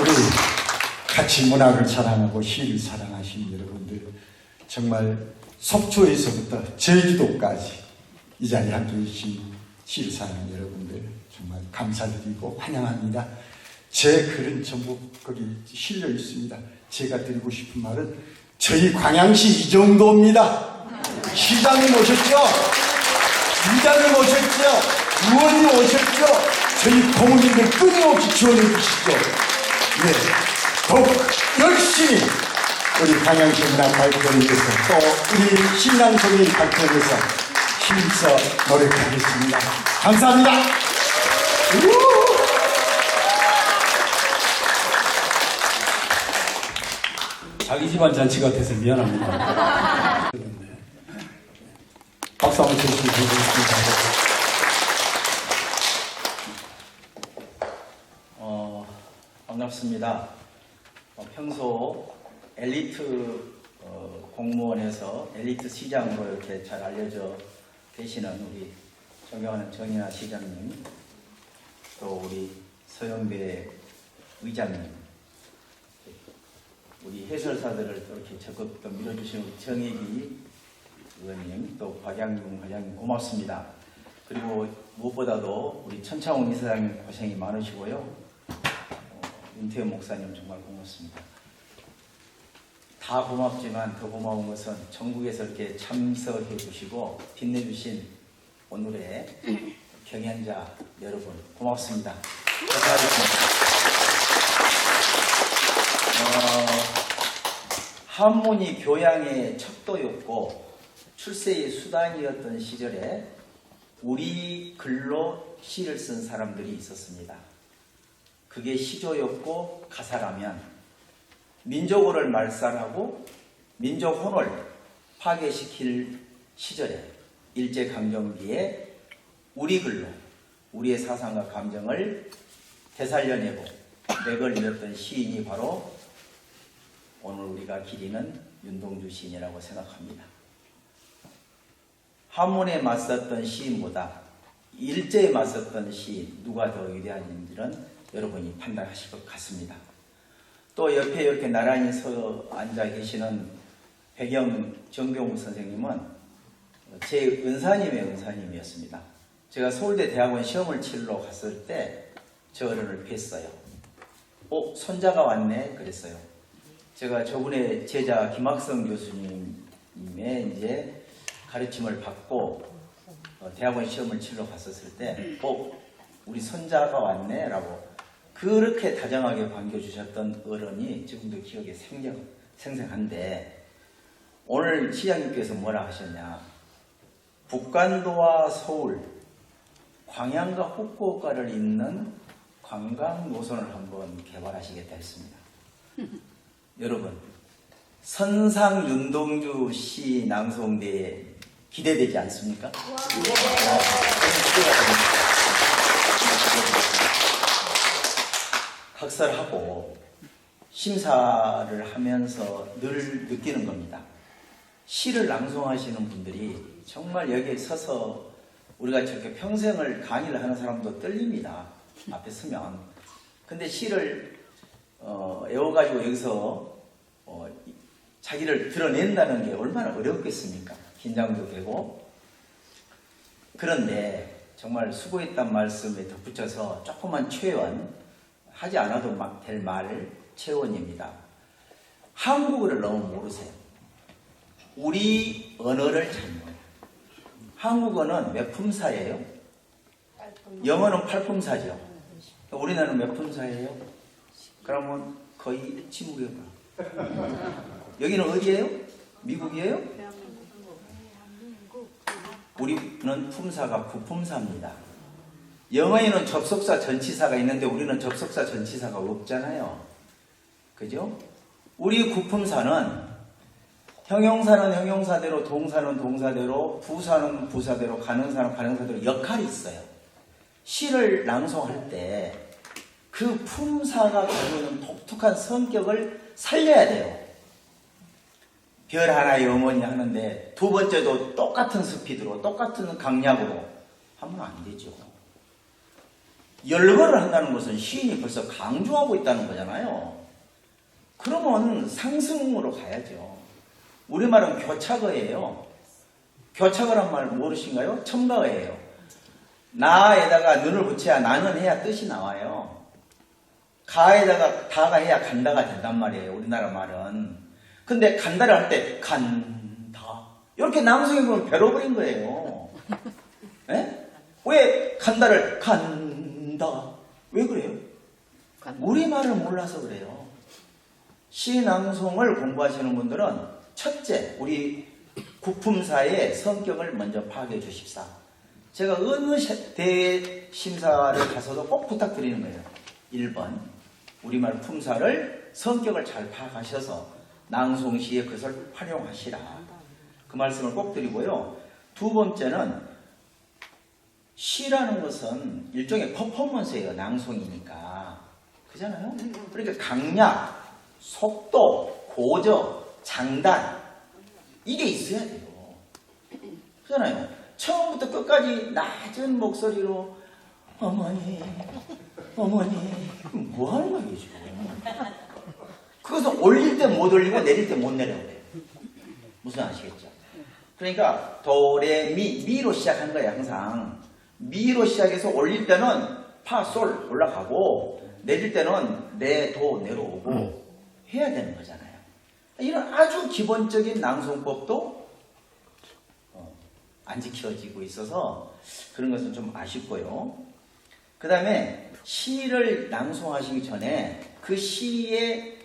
우리 같이 문학을 사랑하고 시를 사랑하시는 여러분들 정말 속초에서부터 제주도까지 이 자리에 함께 계신 시를 사랑하는 여러분들 정말 감사드리고 환영합니다. 제 글은 전부 거기 실려 있습니다. 제가 드리고 싶은 말은 저희 광양시 이 정도입니다. 시장님 오셨죠? 이장님 오셨죠? 의원님 오셨죠? 저희 고모님들 끊임없이 지원해 주시죠. 네. 더욱 열심히 우리 문화 발전을 위해서 또 우리 신랑소리 발전을 위해서 힘써 노력하겠습니다. 감사합니다. 우! 자기 집안 잔치 같아서 미안합니다. 네. 박수 한번 쳐주시면 좋겠습니다. 어, 반갑습니다. 어, 평소 엘리트 어, 공무원에서 엘리트 시장으로 이렇게 잘 알려져 계시는 우리 존경하는 정인아 시장님, 또 우리 서영배 의장님, 우리 해설사들을 또 이렇게 적극 또 밀어주시는 우리 정혜기 의원님, 또 박양중 과장님 고맙습니다. 그리고 무엇보다도 우리 천창훈 이사장님 고생이 많으시고요. 어, 윤태현 목사님 정말 고맙습니다. 다 고맙지만 더 고마운 것은 전국에서 이렇게 참석해 주시고 빛내주신 오늘의 경연자 여러분 고맙습니다. 감사하겠습니다. 어, 한문이 교양의 척도였고 출세의 수단이었던 시절에 우리 글로 시를 쓴 사람들이 있었습니다. 그게 시조였고 가사라면 민족어를 말살하고 민족 혼을 파괴시킬 시절에 일제강점기에 우리 글로 우리의 사상과 감정을 되살려내고 이었던 시인이 바로 오늘 우리가 기리는 윤동주 시인이라고 생각합니다. 한문에 맞섰던 시인보다 일제에 맞섰던 시인 누가 더 위대한지는 여러분이 판단하실 것 같습니다. 또 옆에 이렇게 나란히 서 앉아 계시는 배경 정병우 선생님은 제 은사님의 은사님이었습니다. 제가 서울대 대학원 시험을 치러 갔을 때저 어른을 뵀어요. 어, 손자가 왔네? 그랬어요. 제가 저분의 제자 김학성 교수님의 이제 가르침을 받고 어, 대학원 시험을 치러 갔었을 때, 어, 우리 손자가 왔네? 라고 그렇게 다정하게 반겨주셨던 어른이 지금도 기억에 생생, 생생한데, 오늘 시장님께서 뭐라 하셨냐. 북간도와 서울, 광양과 후쿠오카를 잇는 관광 노선을 한번 개발하시겠다 했습니다. 여러분, 선상 윤동주 시 낭송대에 기대되지 않습니까? 학설하고 심사를 하면서 늘 느끼는 겁니다. 시를 낭송하시는 분들이 정말 여기에 서서 우리가 저렇게 평생을 강의를 하는 사람도 떨립니다. 앞에 서면. 근데 시를 어, 애워가지고 여기서 어, 이- 자기를 드러낸다는 게 얼마나 어렵겠습니까? 긴장도 되고. 그런데 정말 수고했단 말씀에 덧붙여서 조그만 최원, 하지 않아도 막 될말 최원입니다. 한국어를 너무 모르세요. 우리 언어를 잘 몰라요. 한국어는 몇 품사예요? 영어는 팔품사죠. 우리나라는 몇 품사예요? 그러면 거의 침묵이요. 여기는 어디예요? 미국이에요? 우리는 품사가 부품사입니다. 영어에는 접속사 전치사가 있는데 우리는 접속사 전치사가 없잖아요. 그죠? 우리 구품사는 형용사는 형용사대로, 동사는 동사대로, 부사는 부사대로, 가능사는 가능사대로 역할이 있어요. 시를 낭송할 때 그 품사가 가지고 있는 독특한 성격을 살려야 돼요. 별 하나의 어머니 하는데 두 번째도 똑같은 스피드로, 똑같은 강약으로 하면 안 되죠. 열거를 한다는 것은 시인이 벌써 강조하고 있다는 거잖아요. 그러면 상승으로 가야죠. 우리말은 교착어예요. 교착어란 말 모르신가요? 첨가어예요. 나에다가 눈을 붙여야 나는 해야 뜻이 나와요. 가에다가 다가 해야 간다가 된단 말이에요. 우리나라 말은. 근데 간다를 할 때 간다. 이렇게 남성이 보면 배로 버린 거예요. 예? 왜 간다를 간 다? 왜 그래요? 우리말을 몰라서 그래요. 시낭송을 공부하시는 분들은 첫째, 우리 국품사의 성격을 먼저 파악해 주십사. 제가 어느 시- 대심사를 가서도 꼭 부탁드리는 거예요. 1번, 우리말 품사를 성격을 잘 파악하셔서 낭송시에 그것을 활용하시라. 그 말씀을 꼭 드리고요. 두 번째는 시라는 것은 일종의 퍼포먼스예요. 낭송이니까. 그잖아요? 그러니까 강약, 속도, 고저, 장단 이게 있어야 돼요. 그잖아요. 처음부터 끝까지 낮은 목소리로 어머니, 어머니 뭐 하는 거예요 지금? 그것은 올릴 때 못 올리고 내릴 때 못 내려야 돼요. 무슨 아시겠죠? 그러니까 도레미 미로 시작한 거예요 항상 미로 시작해서 올릴 때는 파 솔 올라가고 내릴 때는 레도 내려오고 해야 되는 거잖아요. 이런 아주 기본적인 낭송법도 어, 안 지켜지고 있어서 그런 것은 좀 아쉽고요. 그 다음에 시를 낭송하시기 전에 그 시의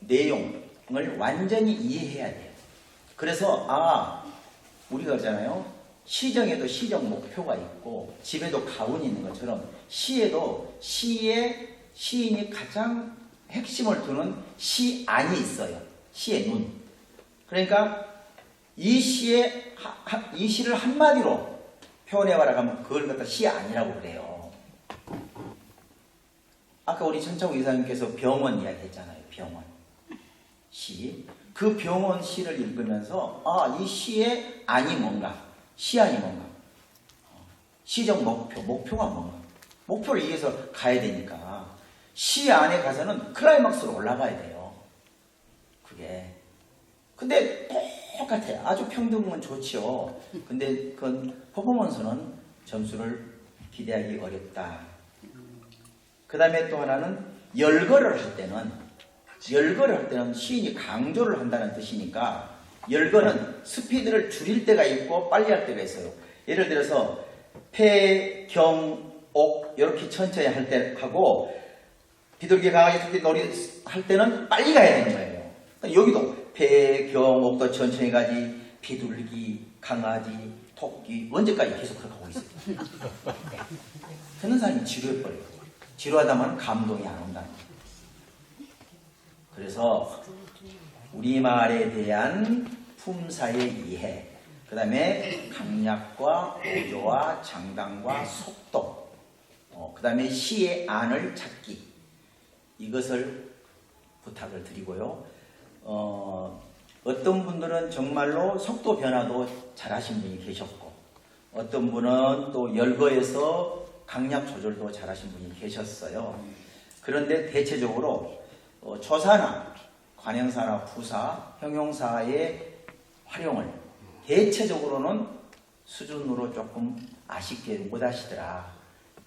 내용을 완전히 이해해야 돼요. 그래서 아 우리가 그러잖아요. 시정에도 시정 목표가 있고 집에도 가훈이 있는 것처럼 시에도 시의 시인이 가장 핵심을 두는 시안이 있어요. 시의 눈. 그러니까 이 시의 이 시를 한마디로 표현해봐라 하면 그걸 갖다 시안이라고 그래요. 아까 우리 천창우 이사님께서 병원 이야기했잖아요. 병원. 시. 그 병원 시를 읽으면서 아, 이 시의 안이 뭔가, 시안이 뭔가, 어, 시적 목표, 목표가 뭔가, 목표를 위해서 가야 되니까 시 안에 가서는 클라이막스로 올라가야 돼요. 그게. 근데 똑같아요. 아주 평등은 좋지요. 근데 그건 퍼포먼스는 점수를 기대하기 어렵다. 그 다음에 또 하나는 열거를 할 때는 열거를 할 때는 시인이 강조를 한다는 뜻이니까 열거는 스피드를 줄일 때가 있고 빨리 할 때가 있어요. 예를 들어서 폐, 경, 옥 이렇게 천천히 할 때 하고 비둘기 강아지 토끼 놀이 할 때는 빨리 가야 되는 거예요. 그러니까 여기도 폐, 경, 옥도 천천히 가지 비둘기, 강아지, 토끼 언제까지 계속 그렇게 하고 있어요. 듣는 사람이 지루해버려요. 지루하다면 감동이 안 온다는 거예요. 그래서 우리말에 대한 품사의 이해, 그 다음에 강약과 고조와 장단과 속도, 그 다음에 시의 안을 찾기, 이것을 부탁을 드리고요. 어, 어떤 분들은 정말로 속도 변화도 잘하신 분이 계셨고, 어떤 분은 또 열거에서 강약 조절도 잘하신 분이 계셨어요. 그런데 대체적으로 어, 조사나 관형사나 부사, 형용사의 활용을 대체적으로는 수준으로 조금 아쉽게 못 하시더라.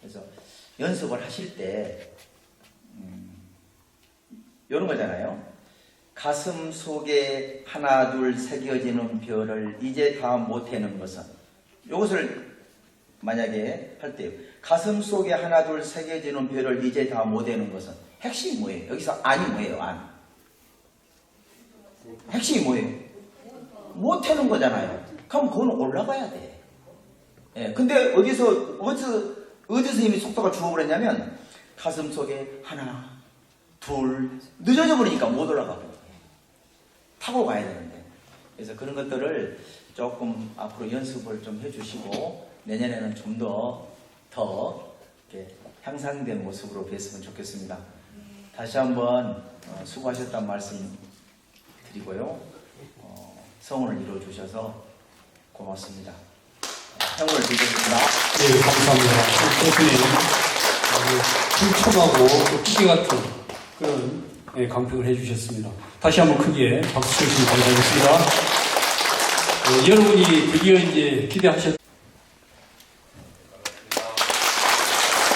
그래서 연습을 하실 때 음, 이런 거잖아요. 가슴 속에 하나 둘 새겨지는 별을 이제 다 못해는 것은 이것을 만약에 할 때 가슴 속에 하나 둘 새겨지는 별을 이제 다 못해는 것은 핵심이 뭐예요? 여기서 안이 뭐예요? 안. 핵심이 뭐예요? 못하는 거잖아요. 그럼 그건 올라가야 돼. 예, 근데 어디서, 어디서, 어디서 이미 속도가 죽어버렸냐면, 가슴 속에 하나, 둘, 늦어져 버리니까 못 올라가고. 타고 가야 되는데. 그래서 그런 것들을 조금 앞으로 연습을 좀 해주시고, 내년에는 좀 더, 더, 이렇게 향상된 모습으로 뵀으면 좋겠습니다. 다시 한번 어, 수고하셨다는 말씀 드리고요. 어, 성원을 이루어 주셔서 고맙습니다. 어, 행운을 드리겠습니다. 네, 감사합니다. 대표님, 촘촘하고 또 기계 같은 그런 예, 강평을 해주셨습니다. 다시 한번 크게 박수 쳐주시면 감사하겠습니다. 예, 여러분이 드디어 이제 기대하셨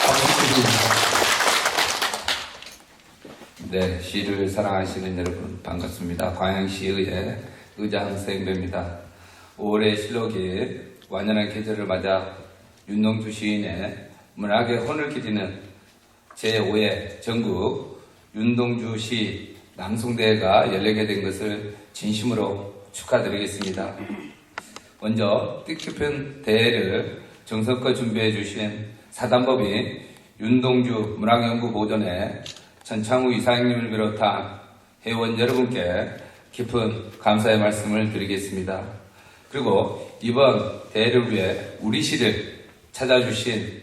박수 쳐주십니다. 네, 시를 사랑하시는 여러분 반갑습니다. 광양시의회 의장 서영배입니다. 5월의 실록이 완연한 계절을 맞아 윤동주 시인의 문학의 혼을 기리는 제5회 전국 윤동주 시 낭송대회가 열리게 된 것을 진심으로 축하드리겠습니다. 먼저 뜻깊은 대회를 정성껏 준비해 주신 사단법인 윤동주 문학연구보존회 전창우 이사장님을 비롯한 회원 여러분께 깊은 감사의 말씀을 드리겠습니다. 그리고 이번 대회를 위해 우리 시를 찾아주신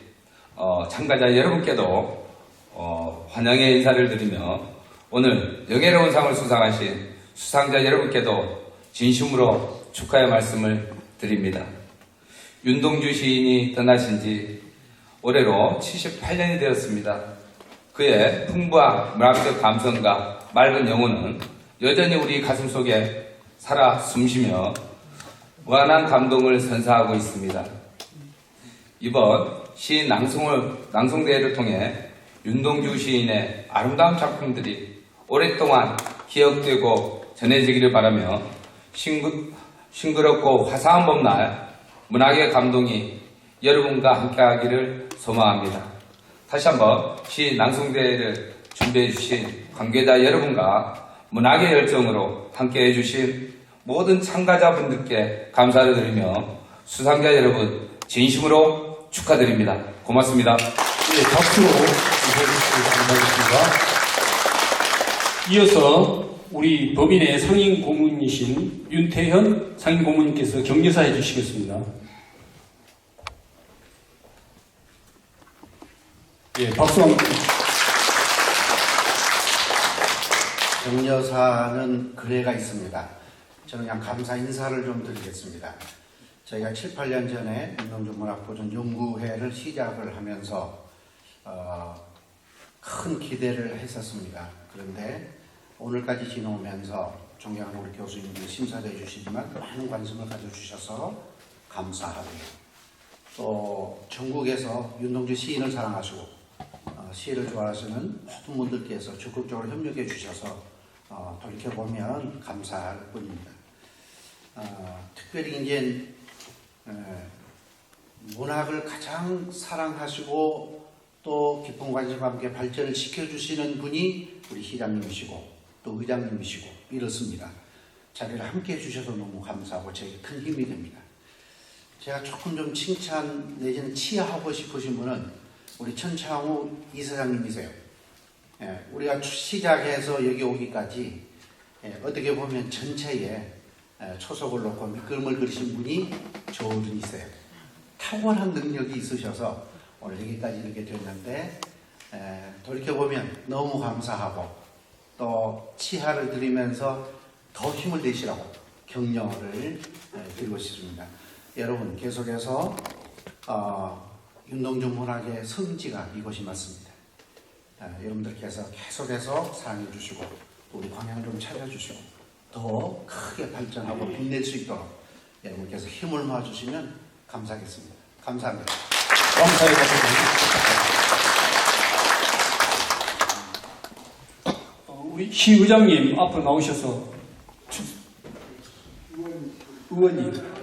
어, 참가자 여러분께도 어, 환영의 인사를 드리며 오늘 영예로운 상을 수상하신 수상자 여러분께도 진심으로 축하의 말씀을 드립니다. 윤동주 시인이 떠나신 지 올해로 78년이 되었습니다. 그의 풍부한 문학적 감성과 맑은 영혼은 여전히 우리 가슴 속에 살아 숨쉬며 무한한 감동을 선사하고 있습니다. 이번 시인 낭송을, 낭송대회를 통해 윤동주 시인의 아름다운 작품들이 오랫동안 기억되고 전해지기를 바라며 싱그, 싱그럽고 화사한 봄날 문학의 감동이 여러분과 함께하기를 소망합니다. 다시 한번 시 낭송대회를 준비해 주신 관계자 여러분과 문학의 열정으로 함께해 주신 모든 참가자분들께 감사를 드리며 수상자 여러분 진심으로 축하드립니다. 고맙습니다. 예, 박수로 인사해주시면 감사하겠습니다. 이어서 우리 법인의 상임 고문이신 윤태현 상임 고문님께서 격려사 해 주시겠습니다. 예, 박수 한번 격려사는 글에가 있습니다. 저는 그냥 감사 인사를 좀 드리겠습니다. 저희가 7, 8년 전에 윤동주 문학보존 연구회를 시작을 하면서 어, 큰 기대를 했었습니다. 그런데 오늘까지 지나오면서 존경하는 우리 교수님들이 심사도 해주시지만 많은 관심을 가져주셔서 감사하고요. 또 전국에서 윤동주 시인을 사랑하시고 어, 시를 좋아하시는 모든 분들께서 적극적으로 협력해 주셔서 어, 돌이켜보면 감사할 뿐입니다. 어, 특별히 이제 에, 문학을 가장 사랑하시고 또 깊은 관심과 함께 발전을 시켜주시는 분이 우리 시장님이시고 또 의장님이시고 이렇습니다. 자리를 함께 해주셔서 너무 감사하고 저에게 큰 힘이 됩니다. 제가 조금 좀 칭찬 내지는 치하하고 싶으신 분은 우리 천창우 이사장님이세요. 예, 우리가 시작해서 여기 오기까지 예, 어떻게 보면 전체에 예, 초석을 놓고 밑그림을 그리신 분이 저분이세요. 탁월한 능력이 있으셔서 오늘 여기까지 이렇게 됐는데 예, 돌이켜보면 너무 감사하고 또 치하를 드리면서 더 힘을 내시라고 격려를 예, 드리고 싶습니다. 여러분 계속해서 어, 윤동주 문학의 성지가 이곳이 맞습니다. 아, 여러분들께서 계속해서 사랑해 주시고 또 우리 광양을 좀 찾아주시고 더 크게 발전하고 빛낼 수 있도록 여러분께서 힘을 모아주시면 감사하겠습니다. 감사합니다. 드립니다. 어, 우리 시 의장님 앞으로 나오셔서 추- 의원님